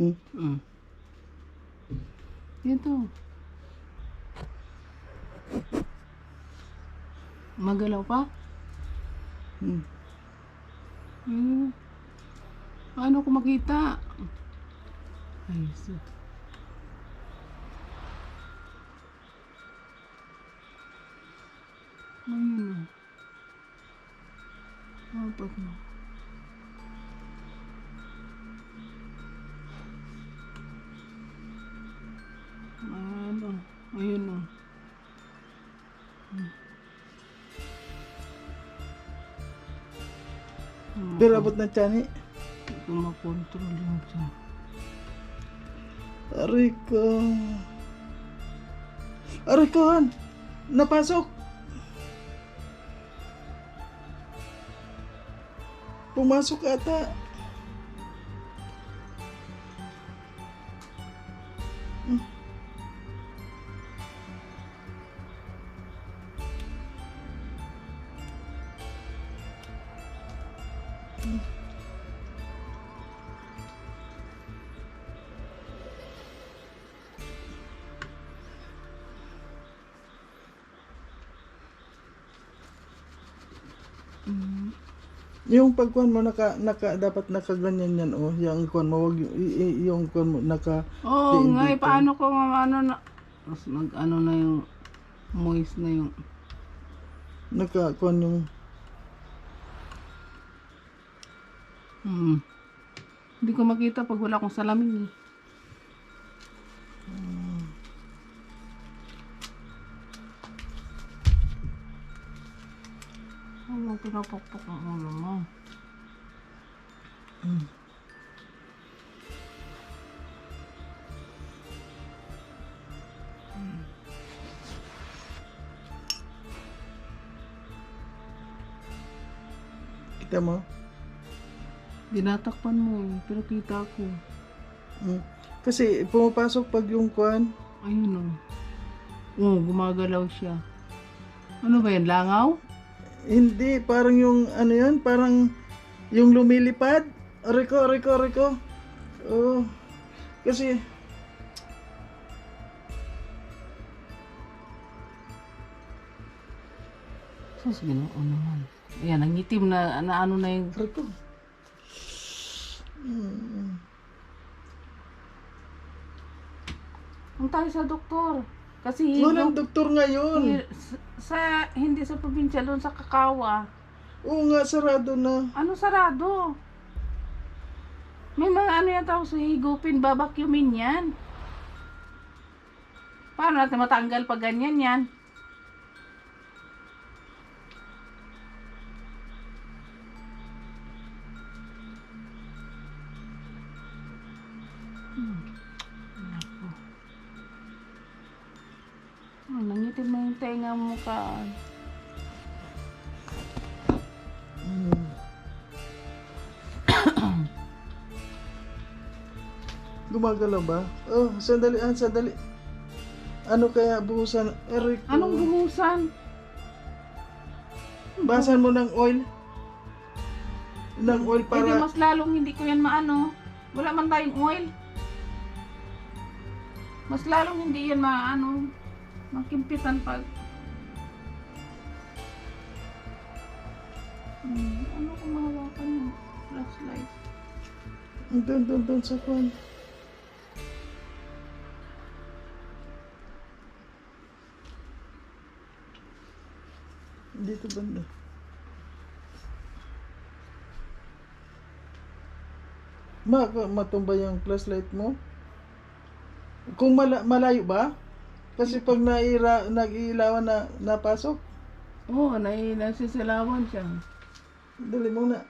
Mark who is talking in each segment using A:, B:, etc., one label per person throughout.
A: Mm.
B: Mm. Dito. Magalaw pa?
A: Mm.
B: Hmm. Paano ko makita? Ay, so. Ayun. Dapat na. Ayun o. Hmm.
A: Pero abot ng tiyan eh.
B: Hindi ko makontrol yung sa...
A: Aray ko. Aray ko, Han. Napasok. Pumasok ata. Yung pagkuhan mo naka naka dapat nakaganyan yan oh, yung kuhan mo wag yung, yung kuhan mo naka
B: Oo
A: Hindi
B: nga, eh, paano ko ano na... Tapos nag ano na yung moist na yung...
A: naka kuhan yung
B: Hmm. Hindi ko makita pag wala akong salamin eh. Ano pinapakpak ang ulo mo?
A: kita mo.
B: Dinatakpan mo eh, pero kita ko.
A: Mm. Kasi pumapasok pag yung kuhan,
B: Ayun o. Oh. gumagalaw siya. Ano ba yan? Langaw?
A: hindi parang yung ano yun, parang yung lumilipad. Aray ko, aray ko, aray ko. Oh. Kasi
B: Sus, ginoo naman. Ayan, ang itim na, na ano na yung...
A: aray ko. Mm.
B: Ang tayo sa doktor. Kasi
A: Walang doktor ngayon.
B: Sa- hindi sa probinsya doon sa Kakawa.
A: Oo nga, sarado na.
B: Ano sarado? May mga ano yan tao sa higupin, babakyumin yan. Paano natin matanggal pag ganyan yan? Nangitim na yung tenga mo ka.
A: Mm. Gumagalaw ba? Oh, sandali, ah, sandali. Ano kaya buhusan? Ko.
B: Anong buhusan?
A: Basan mo ng oil. Ng oil
B: Para...
A: para...
B: mas lalong hindi ko yan maano. Wala man tayong oil. Mas lalong hindi yan maano. Makimpitan pag... Hmm, ano kung mahawakan yung flashlight?
A: Doon, doon, doon sa kwan. Dito banda. Ma, matumba yung flashlight mo? Kung mala, malayo ba? Kasi pag naira, nag-iilawan na napasok,
B: Oo, oh, nai nasisilawan siya.
A: dali muna.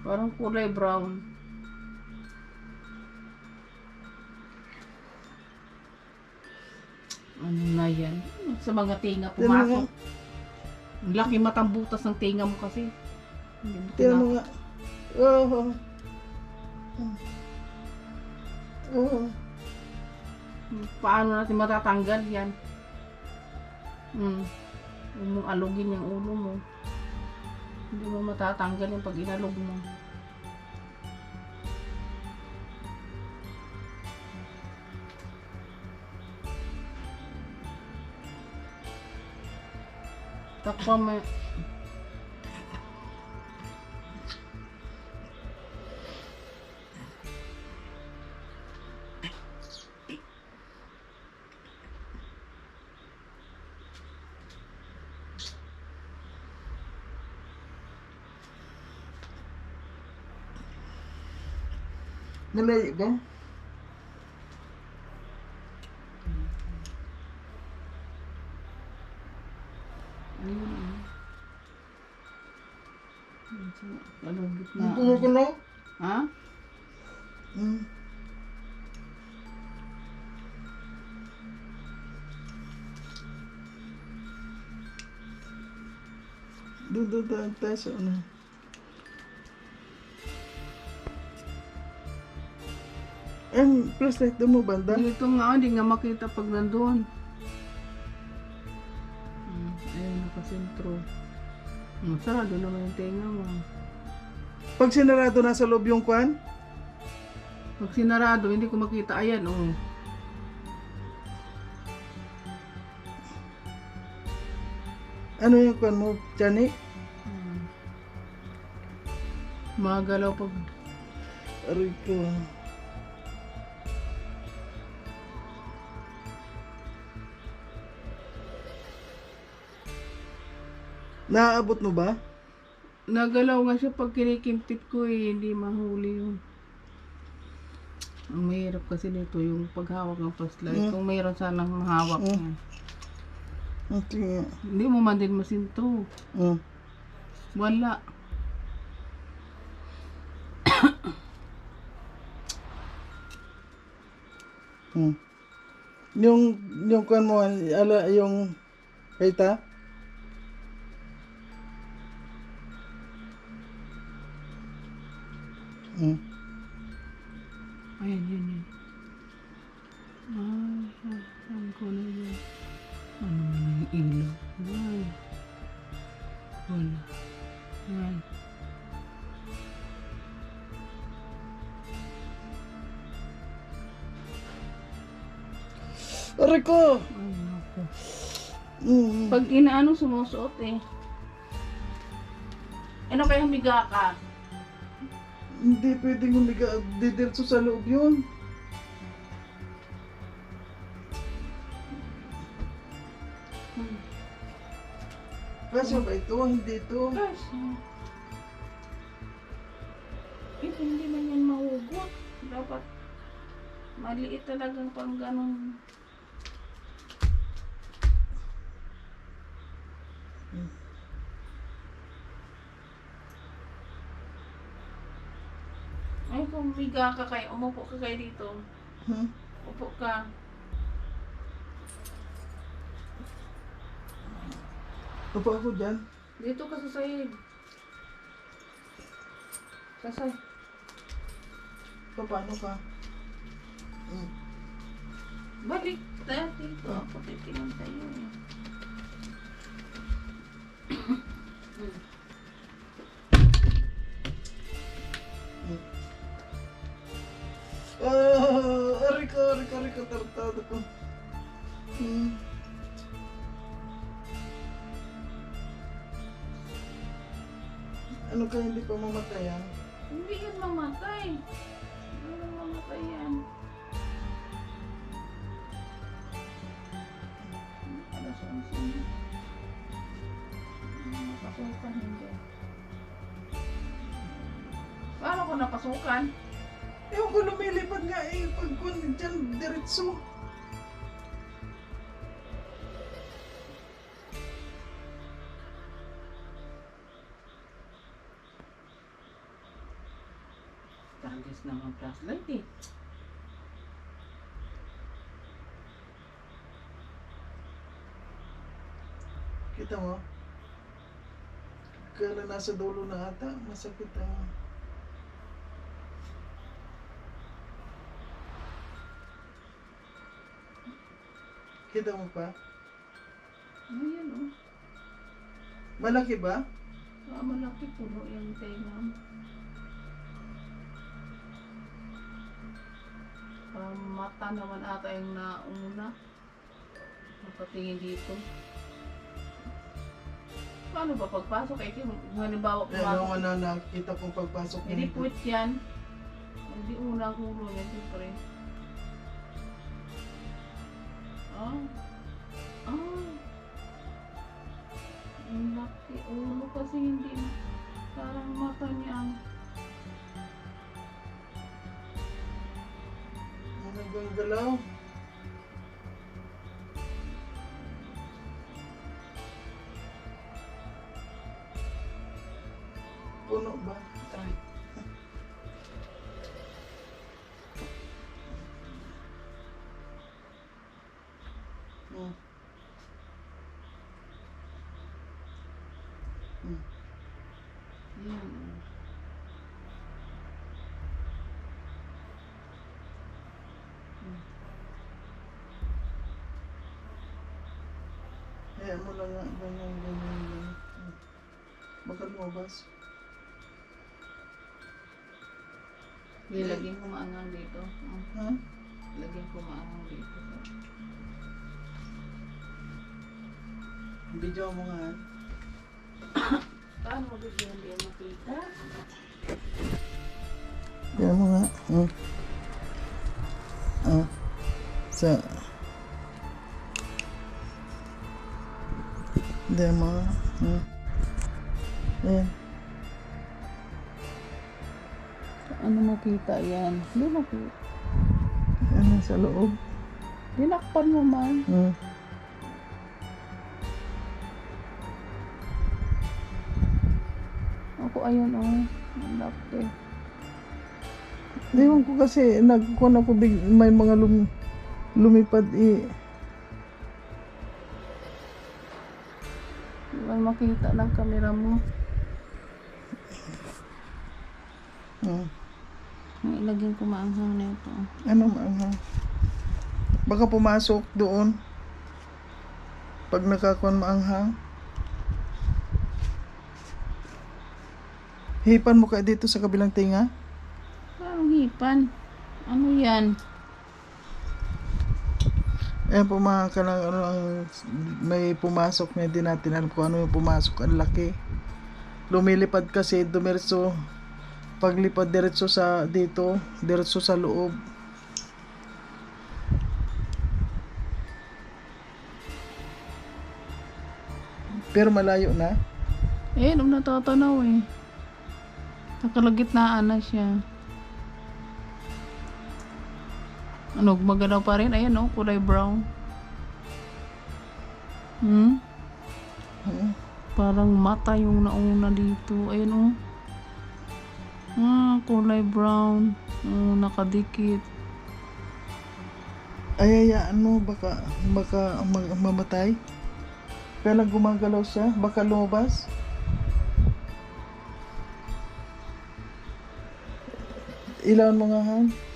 B: Parang kulay brown. Ano na yan? Sa mga tinga pumasok. Ang laki matambutas ng tinga mo kasi. Hindi mo
A: Tingnan mo
B: tinapos.
A: nga. Oh. Oh.
B: Paano natin matatanggal yan? Mm. Huwag mong alugin yung ulo mo. Hindi mo matatanggal yung pag inalog mo. Takpa mo.
A: Malayo ba?
B: Ayun. ah. Medyo Alugit na.
A: Ang kumukulo?
B: Ha?
A: Hmm. Doon, doon, doon, tayo sa ano. Ang flashlight doon mo banda?
B: Dito nga, hindi nga makita pag nandun. Hmm, ayun, nakasentro. Hmm, sarado naman yung tenga mo.
A: Pag sinarado na sa loob yung kwan,
B: Pag sinarado, hindi ko makita. Ayan, oh.
A: ano yung kwan mo, Chani?
B: Hmm. Magalaw pag...
A: Aray ko. Naaabot mo ba?
B: Nagalaw nga siya pag kinikimpit ko eh, hindi mahuli yun. Ang mahirap kasi nito yung paghawak ng flashlight.
A: Mm.
B: Kung mayroon sanang mahawak
A: Mm.
B: yan.
A: Okay.
B: Hindi mo man din masinto.
A: Mm.
B: Wala.
A: Mm. Yung yung kwan mo ala yung kaita? Mm.
B: Ayan, yan, yan. Ay, ah, saan ko na yun? Ano na yung ilaw? Ay. Wala. Yan.
A: Aray ko.
B: Ay, naku.
A: Mm.
B: Pag inaano sumusuot eh. Ano kaya humiga ka?
A: Hindi pwedeng humiga didiretso sa loob yun.
B: Hmm.
A: Kasi ba ito? Hindi ito.
B: Gosh. Eh, hindi man yan mahugot. Dapat maliit talagang pang ganun. Biga ka kayo, umupo ka kayo dito.
A: Hmm?
B: Upo ka.
A: Upo ako dyan.
B: Dito ka sa sahig. Sasay.
A: Paano ka? Mm.
B: Balik tayo dito. Ako titingin sa'yo eh.
A: Aray ko, aray ko. Hmm. Ano kaya hindi pa mamatay ah?
B: Hindi yan mamatay. Yan mamatay yan. Alas 11 na. Hmm, Napasukan hindi. Paano ko napasukan?
A: Ewan ko lumilipad nga eh, pag kun dyan, diretso.
B: Tangis naman flashlight eh.
A: Kita mo? Kala nasa dulo na ata, masakit ang... Kita mo pa?
B: Ayan oh.
A: Malaki ba?
B: Ah, malaki puno yung tenga mo. Parang mata naman ata yung nauna. Napatingin dito. Paano ba pagpasok? Eh, kung halimbawa
A: Yan
B: pumasok.
A: ang ano nakita kong pagpasok
B: Hindi
A: niya.
B: puwit yan. Hindi unang ulo yan, siyempre. Ah. Ah. Ang laki ulo kasi hindi parang mata niya ang
A: Ano bang galaw? Puno ba?
B: Ay.
A: Kaya mo lang nga, ganyan, ganyan, ganyan. Hmm. Baka lumabas.
B: Ilagyan ko maangang dito. Ah,
A: Ha?
B: Lagyan ko maangang dito.
A: Video mo nga.
B: Paano mo bigyan hindi yan makita?
A: Yan mo nga. Hmm. Ah. Sa... Hindi mo nga. Hmm. Ayan.
B: Ano makita yan? Hindi makita.
A: Ano sa loob.
B: Dinakpan mo man.
A: Hmm.
B: Ako ayun oh. Ang laki.
A: Ewan ko kasi, nagkuhan ako big, may mga lum, lumipad eh.
B: Makita ng kamera mo.
A: Hmm.
B: Ang ilagyan ko maanghang na ito.
A: Ano maanghang? Baka pumasok doon. Pag nakakuan maanghang. Hipan mo ka dito sa kabilang tinga.
B: Parang hipan. Ano yan?
A: Ayan po mga kanang ano may pumasok na hindi natin alam kung ano yung pumasok. Ang laki. Lumilipad kasi dumiretso. Paglipad diretso sa dito, diretso sa loob. Pero malayo na.
B: Eh, nung natatanaw eh. Nakalagitnaan na siya. Ano, gumagalaw pa rin. Ayan oh, kulay brown. Hmm?
A: Hmm.
B: Parang mata yung nauna dito. Ayan oh. Ah, kulay brown. Oh, nakadikit.
A: Ay, ayaan mo, baka, baka ma- mamatay. Kaya gumagalaw siya, baka lumabas. Ilawan mo nga, Han.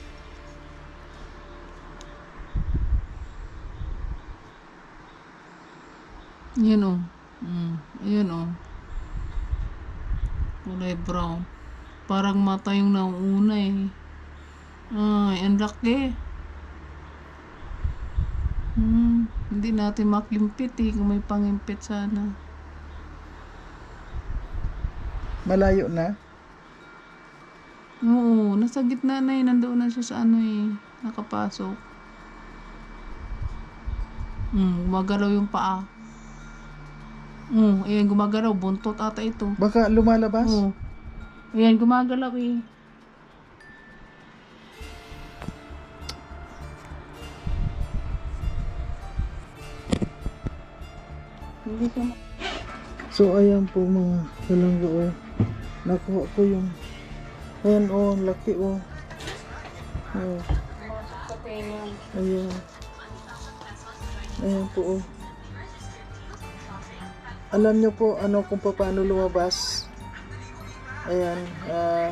B: Yan oh. Mm, ayan oh. Kulay brown. Parang mata yung nauna eh. Ay, ang laki. Hmm, hindi natin makimpit eh kung may pangimpit sana.
A: Malayo na.
B: Oo, nasa gitna na eh. Nandoon na siya sa ano eh. Nakapasok. Hmm, gumagalaw yung paa. Oo, ayan gumagalaw. Buntot ata ito.
A: Baka lumalabas.
B: Oo. Ayan, gumagalaw eh. Hindi siya ma-
A: So, ayan po mga kalangga, oh. Nakuha ko yung... Ayan, oh, ang laki, oh. Oh,
B: Masok sa tenga.
A: ayan. Ayan po, oh. Alam nyo po, ano, kung paano lumabas. Ayan, ah...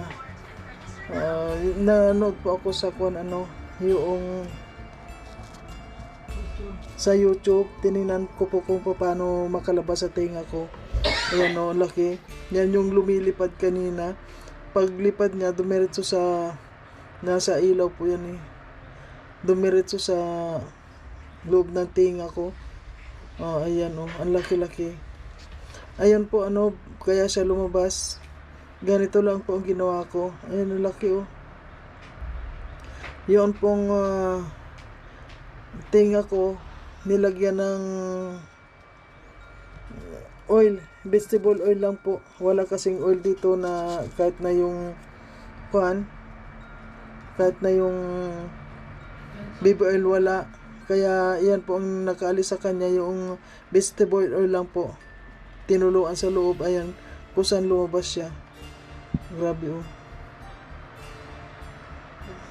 A: ah, nanood po ako sa kung ano, yung sa YouTube. Tiningnan ko po kung paano makalabas sa tinga ko. Ayan o, laki. Yan yung lumilipad kanina. Paglipad niya, dumiretso sa nasa ilaw po yan eh. Dumiretso sa loob ng tinga ko. Oh, ayan oh, ang laki-laki. Ayan po ano, kaya siya lumabas. Ganito lang po ang ginawa ko. Ayan ang laki oh. Yun pong ah, tinga ko, nilagyan ng oil, vegetable oil lang po. Wala kasing oil dito na kahit na yung kuan, kahit na yung baby oil wala. Kaya yan po ang nakaalis sa kanya yung vegetable oil lang po. Tinuluan sa loob, ayan, kung saan lumabas siya. Grabe oh.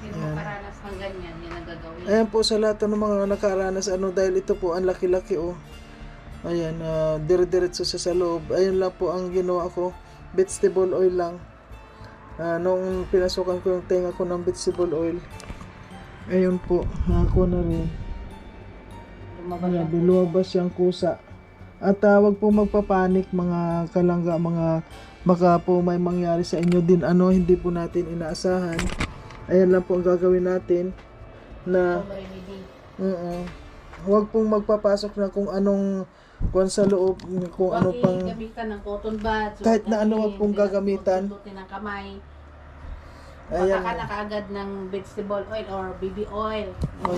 B: Sino makaranas ng ganyan, yan ang gagawin.
A: Ayan po sa lahat ng mga nakaranas ano dahil ito po ang laki-laki oh. Ayan, uh, dire-diretso siya sa loob. Ayun lang po ang ginawa ko. Vegetable oil lang. Ah, nung pinasukan ko yung tenga ko ng vegetable oil. Ayun po, ako na rin.
B: Lumabas
A: Ayan, lumabas yung kusa. At uh, wag po magpapanik mga kalangga, mga baka po may mangyari sa inyo din ano, hindi po natin inaasahan. Ayan lang po ang gagawin natin na. Oo. Huwag pong magpapasok na kung anong kung sa loob, kung ano pang
B: gamitan ng cotton buds.
A: Kahit na ano, huwag pong gagamitan.
B: Ng kamay.
A: Ayan.
B: Baka ka na kaagad ng vegetable oil or baby oil.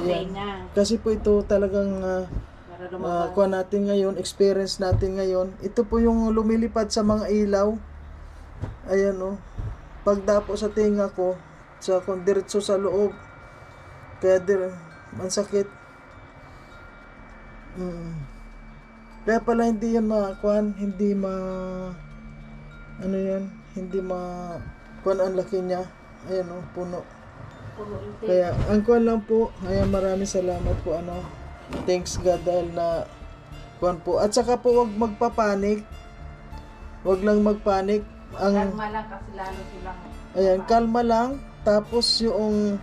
A: Yan.
B: na.
A: Kasi po ito talagang uh, uh, kuha natin ngayon, experience natin ngayon. Ito po yung lumilipad sa mga ilaw. Ayan oh. Pagdapo sa tinga ko, sa kung diretso sa loob. Kaya dir, ang sakit. Mm. Kaya pala hindi yan makakuan, hindi ma ano yan, hindi ma kuan ang laki niya. Ayan oh, puno.
B: Puno.
A: Kaya, ang kuwan lang po, ayan maraming salamat po, ano, thanks God dahil na, kuwan po. At saka po, wag magpapanik. Wag lang magpanik. Ang,
B: Kalma lang kasi lalo silang
A: ayan, kalma lang. Tapos yung,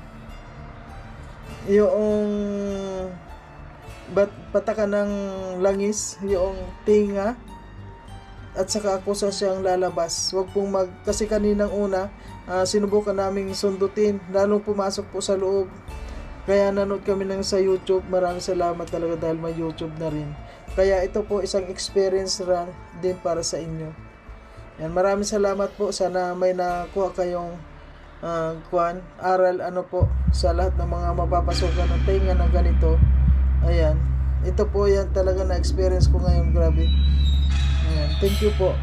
A: yung, bat, patakan ng langis, yung tinga, at saka ako sa siyang lalabas. Wag pong mag, kasi kaninang una, ah, sinubukan naming sundutin, lalong pumasok po sa loob. Kaya nanood kami ng sa YouTube. Maraming salamat talaga dahil may YouTube na rin. Kaya ito po isang experience rin din para sa inyo. Yan, maraming salamat po. Sana may nakuha kayong ah, kuan, aral ano po sa lahat ng mga mapapasukan ng tinga ng ganito. Ayan. Ito po yan talaga na experience ko ngayon. Grabe. Ayan. Thank you po.